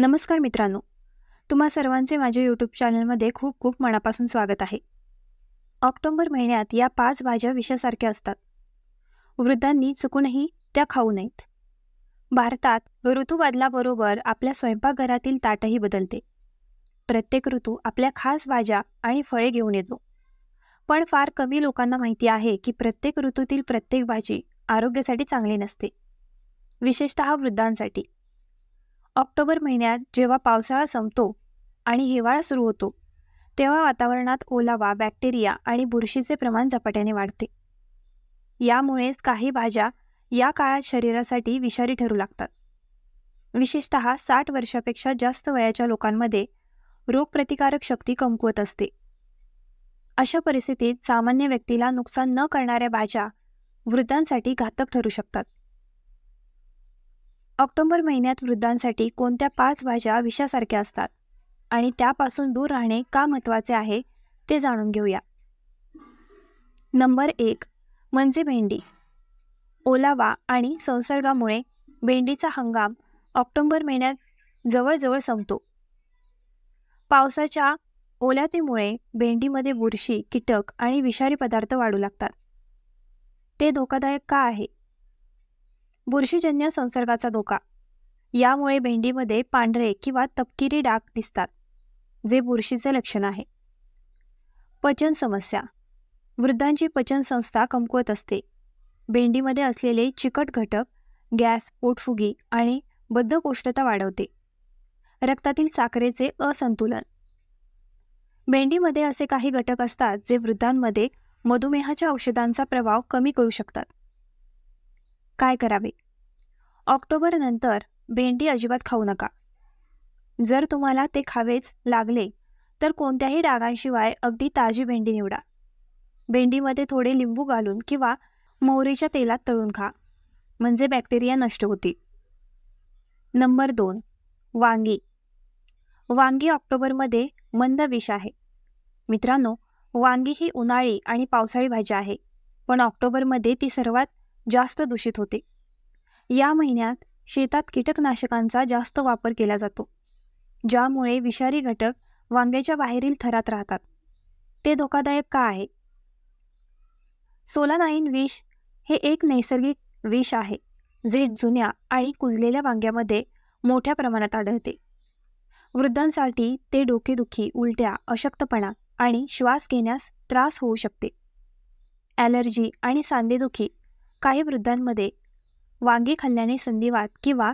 नमस्कार मित्रांनो. तुम्हा सर्वांचे माझ्या यूट्यूब चॅनलमध्ये खूप खूप मनापासून स्वागत आहे. ऑक्टोबर महिन्यात या पाच भाज्या विषासारख्या असतात. वृद्धांनी चुकूनही त्या खाऊ नयेत. भारतात ऋतू बदलाबरोबर आपल्या स्वयंपाकघरातील ताटही बदलते. प्रत्येक ऋतू आपल्या खास भाज्या आणि फळे घेऊन येतो. पण फार कमी लोकांना माहिती आहे की प्रत्येक ऋतूतील प्रत्येक भाजी आरोग्यासाठी चांगली नसते. विशेषतः वृद्धांसाठी. ऑक्टोबर महिन्यात जेव्हा पावसाळा संपतो आणि हिवाळा सुरू होतो तेव्हा वातावरणात ओलावा बॅक्टेरिया आणि बुरशीचे प्रमाण झपाट्याने वाढते. यामुळेच काही भाज्या या काळात शरीरासाठी विषारी ठरू लागतात. विशेषत साठ वर्षापेक्षा जास्त वयाच्या लोकांमध्ये रोगप्रतिकारक शक्ती कमकुवत असते. अशा परिस्थितीत सामान्य व्यक्तीला नुकसान न करणाऱ्या भाज्या वृद्धांसाठी घातक ठरू शकतात. ऑक्टोबर महिन्यात वृद्धांसाठी कोणत्या पाच भाज्या विषासारख्या असतात? आणि त्यापासून दूर राहणे का महत्त्वाचे आहे ते जाणून घेऊया. नंबर एक म्हणजे भेंडी. ओलावा आणि संसर्गामुळे भेंडीचा हंगाम ऑक्टोबर महिन्यात जवळजवळ संपतो. पावसाच्या ओल्यातीमुळे भेंडीमध्ये बुरशी कीटक आणि विषारी पदार्थ वाढू लागतात. ते धोकादायक का आहे? बुरशीजन्य संसर्गाचा धोका. यामुळे भेंडीमध्ये पांढरे किंवा तपकिरी डाग दिसतात जे बुरशीचे लक्षण आहे. पचन समस्या. वृद्धांची पचनसंस्था कमकुवत असते. भेंडीमध्ये असलेले चिकट घटक गॅस पोटफुगी आणि बद्धकोष्ठता वाढवते. रक्तातील साखरेचे असंतुलन. भेंडीमध्ये असे काही घटक असतात जे वृद्धांमध्ये मधुमेहाच्या औषधांचा प्रभाव कमी करू शकतात. काय करावे? ऑक्टोबर नंतर भेंडी अजिबात खाऊ नका. जर तुम्हाला ते खावेच लागले तर कोणत्याही डागांशिवाय अगदी ताजी भेंडी निवडा. भेंडीमध्ये थोडे लिंबू घालून किंवा मोहरीच्या तेलात तळून खा म्हणजे बॅक्टेरिया नष्ट होतील. नंबर दोन वांगी. वांगी ऑक्टोबरमध्ये मंद विष आहे. मित्रांनो वांगी ही उन्हाळी आणि पावसाळी भाजी आहे पण ऑक्टोबरमध्ये ती सर्वात जास्त दूषित होते. या महिन्यात शेतात कीटकनाशकांचा जास्त वापर केला जातो ज्यामुळे विषारी घटक वांग्याच्या बाहेरील थरात राहतात. ते धोकादायक का आहे? सोलानाईन विष हे एक नैसर्गिक विष आहे जे जुन्या आणि कुजलेल्या वांग्यामध्ये मोठ्या प्रमाणात आढळते. वृद्धांसाठी ते डोकेदुखी उलट्या अशक्तपणा आणि श्वास घेण्यास त्रास होऊ शकते. ॲलर्जी आणि सांधेदुखी काही वृद्धांमध्ये वांगी खाल्ल्याने संधिवात किंवा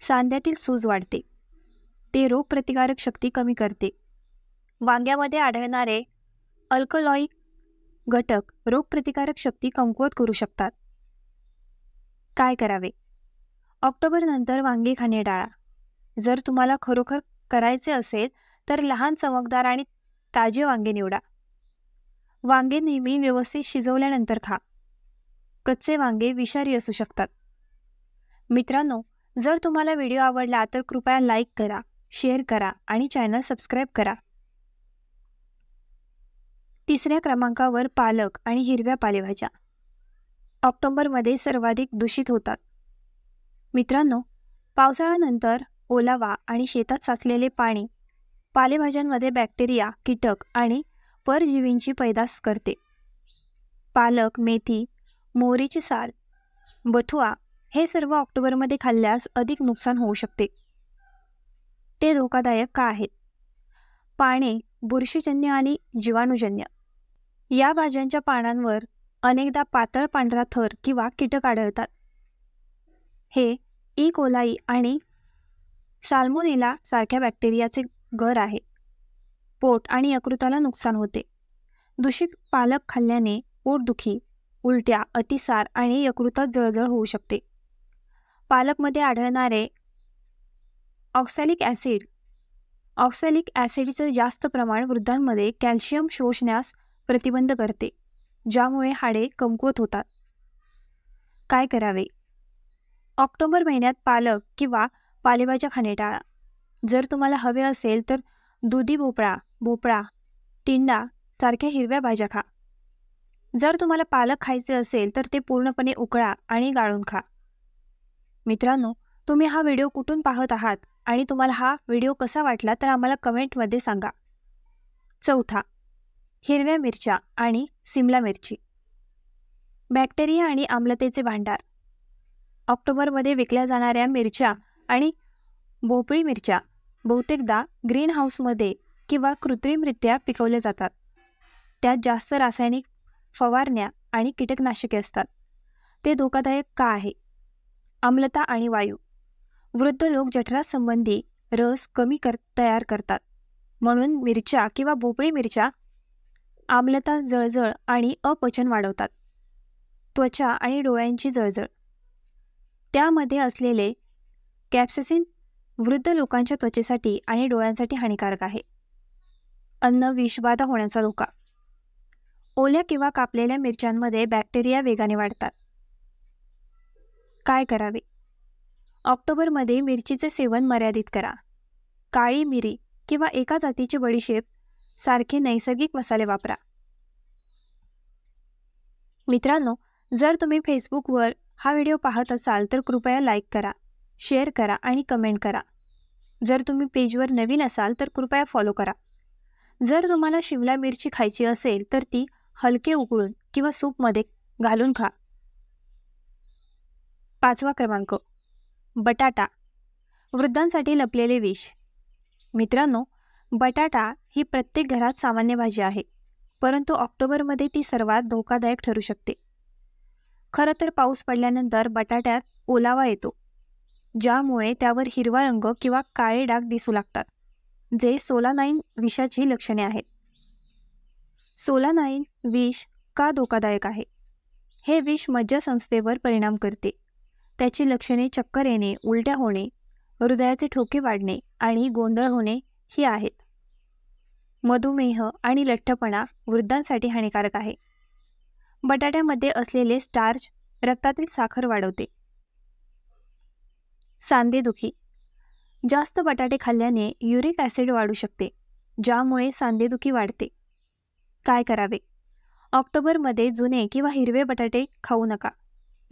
सांध्यातील सूज वाढते. ते रोगप्रतिकारक शक्ती कमी करते. वांग्यामध्ये आढळणारे अल्कलॉईक घटक रोगप्रतिकारक शक्ती कमकुवत करू शकतात. काय करावे? ऑक्टोबरनंतर वांगी खाणे टाळा. जर तुम्हाला खरोखर करायचे असेल तर लहान चमकदार आणि ताजे वांगे निवडा. वांगे नेहमी व्यवस्थित शिजवल्यानंतर खा. कच्चे वांगे विषारी असू शकतात. मित्रांनो जर तुम्हाला व्हिडिओ आवडला तर कृपया लाईक करा शेअर करा आणि चॅनल सबस्क्राईब करा. तिसऱ्या क्रमांकावर पालक आणि हिरव्या पालेभाज्या. ऑक्टोबरमध्ये सर्वाधिक दूषित होतात. मित्रांनो पावसाळ्यानंतर ओलावा आणि शेतात साचलेले पाणी पालेभाज्यांमध्ये बॅक्टेरिया कीटक आणि परजीवींची पैदास करते. पालक मेथी मोहरीची साल. बथुआ हे सर्व ऑक्टोबरमध्ये खाल्ल्यास अधिक नुकसान होऊ शकते. ते धोकादायक का आहेत? पाने बुरशीजन्य आणि जीवाणूजन्य. या भाज्यांच्या पानांवर अनेकदा पातळ पांढरा थर किंवा कीटक आढळतात. हे e. ई कोलाई आणि साल्मोनेला सारख्या बॅक्टेरियाचे घर आहे. पोट आणि यकृताला नुकसान होते. दूषित पालक खाल्ल्याने पोटदुखी उलट्या अतिसार आणि यकृतात जळजळ होऊ शकते. पालकमध्ये आढळणारे ऑक्सॅलिक ॲसिड ऑक्सॅलिक ॲसिडचं जास्त प्रमाण वृद्धांमध्ये कॅल्शियम शोषण्यास प्रतिबंध करते ज्यामुळे हाडे कमकुवत होतात. काय करावे? ऑक्टोबर महिन्यात पालक किंवा पालेभाज्या खाणे टाळा. जर तुम्हाला हवे असेल तर दुधी भोपळा भोपळा टिंडा सारख्या हिरव्या भाज्या खा. जर तुम्हाला पालक खायचे असेल तर ते पूर्णपणे उकळा आणि गाळून खा. मित्रांनो तुम्ही हा व्हिडिओ कुठून पाहत आहात आणि तुम्हाला हा व्हिडिओ कसा वाटला तर आम्हाला कमेंटमध्ये सांगा. चौथा हिरव्या मिरच्या आणि सिमला मिरची. बॅक्टेरिया आणि आम्लतेचे भांडार. ऑक्टोबरमध्ये विकल्या जाणाऱ्या मिरच्या आणि भोपळी मिरच्या बहुतेकदा ग्रीन हाऊसमध्ये किंवा कृत्रिमरित्या पिकवल्या जातात. त्यात जास्त रासायनिक फवारण्या आणि कीटकनाशके असतात. ते धोकादायक का आहे? आम्लता आणि वायू. वृद्ध लोक जठरासंबंधी रस कमी कर तयार करतात. म्हणून मिरच्या किंवा भोपळी मिरच्या आम्लता जळजळ आणि अपचन वाढवतात. त्वचा आणि डोळ्यांची जळजळ. त्यामध्ये असलेले कॅप्सेसिन वृद्ध लोकांच्या त्वचेसाठी आणि डोळ्यांसाठी हानिकारक आहे. अन्न विषबाधा होण्याचा धोका. ओल्या किंवा कापलेल्या मिरच्यांमध्ये बॅक्टेरिया वेगाने वाढतात. काय करावे? ऑक्टोबरमध्ये मिरचीचे सेवन मर्यादित करा. काळी मिरी किंवा एका जातीची बडीशेप सारखे नैसर्गिक मसाले वापरा. मित्रांनो जर तुम्ही फेसबुकवर हा व्हिडिओ पाहत असाल तर कृपया लाईक करा शेअर करा आणि कमेंट करा. जर तुम्ही पेजवर नवीन असाल तर कृपया फॉलो करा. जर तुम्हाला शिमला मिरची खायची असेल तर ती हलके उकळून किंवा सूपमध्ये घालून खा. पाचवा क्रमांक बटाटा. वृद्धांसाठी लपलेले विष. मित्रांनो बटाटा ही प्रत्येक घरात सामान्य भाजी आहे परंतु ऑक्टोबरमध्ये ती सर्वात धोकादायक ठरू शकते. खरं तर पाऊस पडल्यानंतर बटाट्यात ओलावा येतो ज्यामुळे त्यावर हिरवा रंग किंवा काळे डाग दिसू लागतात जे सोलानाईन विषाची लक्षणे आहेत. सोलानाईन विष का धोकादायक आहे? हे विष मज्जासंस्थेवर परिणाम करते. त्याची लक्षणे चक्कर येणे उलट्या होणे हृदयाचे ठोके वाढणे आणि गोंधळ होणे ही आहेत. मधुमेह आणि लठ्ठपणा वृद्धांसाठी हानिकारक आहे. बटाट्यामध्ये असलेले स्टार्च रक्तातील साखर वाढवते. सांधेदुखी जास्त बटाटे खाल्ल्याने युरिक ॲसिड वाढू शकते ज्यामुळे सांधेदुखी वाढते. काय करावे? ऑक्टोबरमध्ये जुने किंवा हिरवे बटाटे खाऊ नका.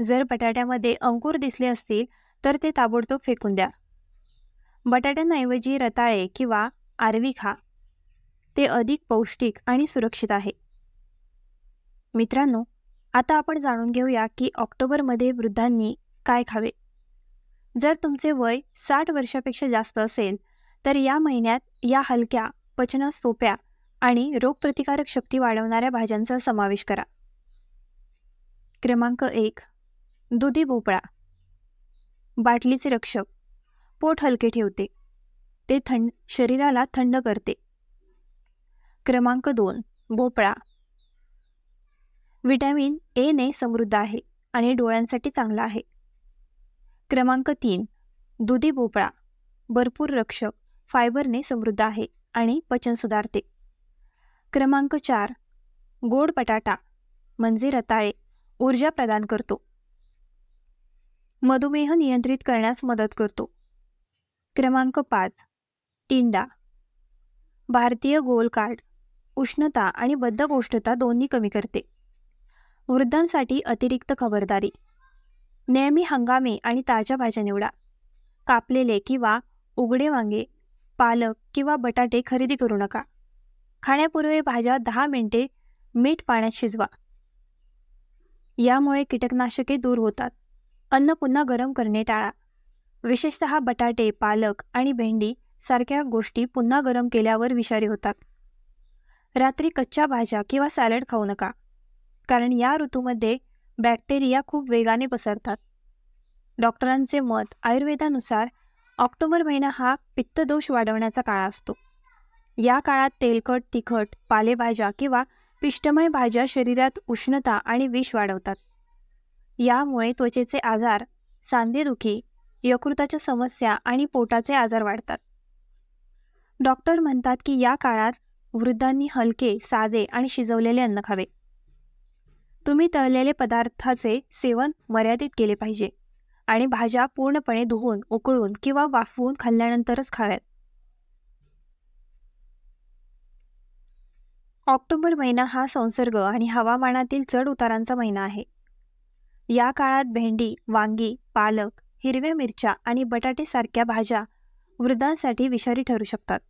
जर बटाट्यामध्ये अंकुर दिसले असतील तर ते ताबडतोब फेकून द्या. बटाट्यांऐवजी रताळे किंवा आरवी खा. ते अधिक पौष्टिक आणि सुरक्षित आहे. मित्रांनो आता आपण जाणून घेऊया की ऑक्टोबरमध्ये वृद्धांनी काय खावे. जर तुमचे वय साठ वर्षापेक्षा जास्त असेल तर या महिन्यात या हलक्या पचनास सोप्या आणि रोगप्रतिकारक शक्ती वाढवणाऱ्या भाज्यांचा समावेश करा. क्रमांक एक दुधी भोपळा. बाटलीचे रक्षक. पोट हलके ठेवते. ते थंड शरीराला थंड करते. क्रमांक दोन भोपळा. व्हिटॅमिन एने समृद्ध आहे आणि डोळ्यांसाठी चांगला आहे. क्रमांक तीन दुधी भोपळा. भरपूर रक्षक फायबरने समृद्ध आहे आणि पचन सुधारते. क्रमांक चार. गोड बटाटा म्हणजे रताळे ऊर्जा प्रदान करतो. मधुमेह नियंत्रित करण्यास मदत करतो. क्रमांक पाच. टिंडा. भारतीय गोल कार्ड उष्णता आणि बद्धकोष्ठता दोन्ही कमी करते. वृद्धांसाठी अतिरिक्त खबरदारी. नेहमी हंगामे आणि ताज्या भाज्या निवडा. कापलेले किंवा उघडे वांगे पालक किंवा बटाटे खरेदी करू नका. खाण्यापूर्वी भाज्या दहा मिनिटे मीठ पाण्यात शिजवा. यामुळे कीटकनाशके दूर होतात. अन्न पुन्हा गरम करणे टाळा. विशेषतः बटाटे पालक आणि भेंडी सारख्या गोष्टी पुन्हा गरम केल्यावर विषारी होतात. रात्री कच्च्या भाज्या किंवा सॅलड खाऊ नका कारण या ऋतूमध्ये बॅक्टेरिया खूप वेगाने पसरतात. डॉक्टरांचे मत आयुर्वेदानुसार ऑक्टोबर महिना हा पित्तदोष वाढवण्याचा काळ असतो. या काळात तेलकट तिखट पालेभाज्या किंवा पिष्टमय भाज्या शरीरात उष्णता आणि विष वाढवतात. यामुळे त्वचेचे आजार सांधेदुखी यकृताच्या समस्या आणि पोटाचे आजार वाढतात. डॉक्टर म्हणतात की या काळात वृद्धांनी हलके साधे आणि शिजवलेले अन्न खावे. तुम्ही तळलेले पदार्थाचे सेवन मर्यादित केले पाहिजे आणि भाज्या पूर्णपणे धुवून उकळून किंवा वाफवून खाल्ल्यानंतरच खाव्यात. ऑक्टोबर महिना हा संसर्ग आणि हवामानातील चढ उतारांचा महिना आहे. या काळात भेंडी वांगी पालक हिरव्या मिरच्या आणि बटाटेसारख्या भाज्या वृद्धांसाठी विषारी ठरू शकतात.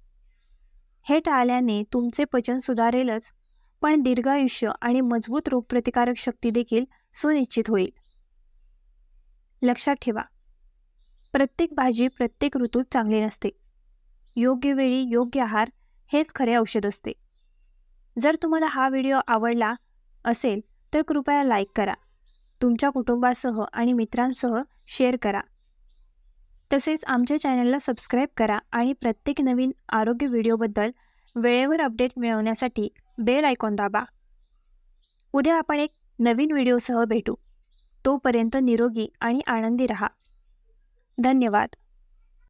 हे टाळल्याने तुमचे पचन सुधारेलच पण दीर्घायुष्य आणि मजबूत रोगप्रतिकारक शक्ती देखील सुनिश्चित होईल. लक्षात ठेवा प्रत्येक भाजी प्रत्येक ऋतूत चांगली नसते. योग्य वेळी योग्य आहार हेच खरे औषध असते. जर तुम्हाला हा व्हिडिओ आवडला असेल तर कृपया लाईक करा. तुमच्या कुटुंबासह आणि मित्रांसह शेअर करा. तसेच आमच्या चॅनलला सबस्क्राईब करा आणि प्रत्येक नवीन आरोग्य व्हिडिओबद्दल वेळेवर अपडेट मिळवण्यासाठी बेल आयकॉन दाबा. उद्या आपण एक नवीन व्हिडिओसह भेटू. तोपर्यंत निरोगी आणि आनंदी रहा. धन्यवाद.